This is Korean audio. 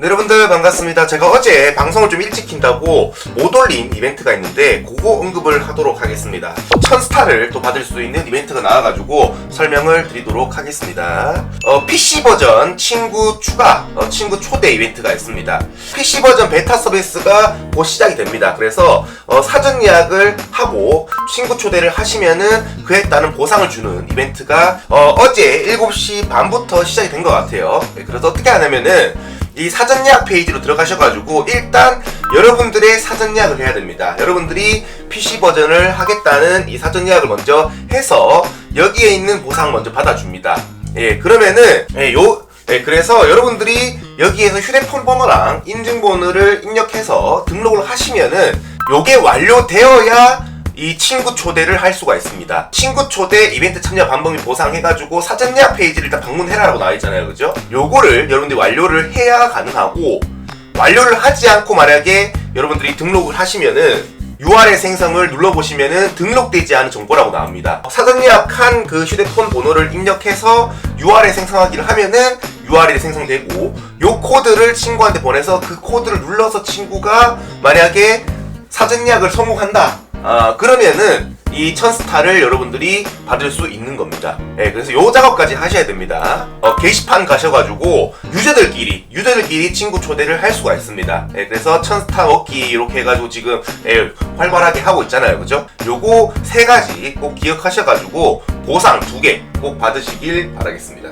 네, 여러분들 반갑습니다. 제가 어제 방송을 좀 일찍 킨다고 못 올린 이벤트가 있는데 그거 언급을 하도록 하겠습니다. 천 스타를 또 받을 수 있는 이벤트가 나와가지고 설명을 드리도록 하겠습니다. 어, PC 버전 친구 추가, 어, 친구 초대 이벤트가 있습니다. PC 버전 베타 서비스가 곧 시작이 됩니다. 그래서 어, 사전 예약을 하고 친구 초대를 하시면은 그에 따른 보상을 주는 이벤트가 어, 어제 7시 반부터 시작이 된 것 같아요. 네, 그래서 어떻게 하냐면은 이 사전 예약 페이지로 들어가셔가지고 일단 여러분들의 사전 예약을 해야 됩니다. 여러분들이 PC 버전을 하겠다는 이 사전 예약을 먼저 해서 여기에 있는 보상 먼저 받아줍니다. 예, 그러면은 예, 요 예, 그래서 여러분들이 여기에서 휴대폰 번호랑 인증번호를 입력해서 등록을 하시면은 요게 완료되어야 이 친구 초대를 할 수가 있습니다. 친구 초대 이벤트 참여 방법 및 보상해가지고 사전 예약 페이지를 일단 방문해라라고 나와 있잖아요, 그죠? 요거를 여러분들이 완료를 해야 가능하고 완료를 하지 않고 만약에 여러분들이 등록을 하시면은 URL 생성을 눌러보시면은 등록되지 않은 정보라고 나옵니다. 사전 예약한 그 휴대폰 번호를 입력해서 URL 생성하기를 하면은 URL이 생성되고 요 코드를 친구한테 보내서 그 코드를 눌러서 친구가 만약에 사전 예약을 성공한다. 아, 그러면은 이 천스타를 여러분들이 받을 수 있는 겁니다. 예, 그래서 요 작업까지 하셔야 됩니다. 어, 게시판 가셔가지고 유저들끼리 유저들끼리 친구 초대를 할 수가 있습니다. 예, 그래서 천스타 먹기 이렇게 해가지고 지금 예, 활발하게 하고 있잖아요, 그죠? 요거 세 가지 꼭 기억하셔가지고 보상 두 개 꼭 받으시길 바라겠습니다.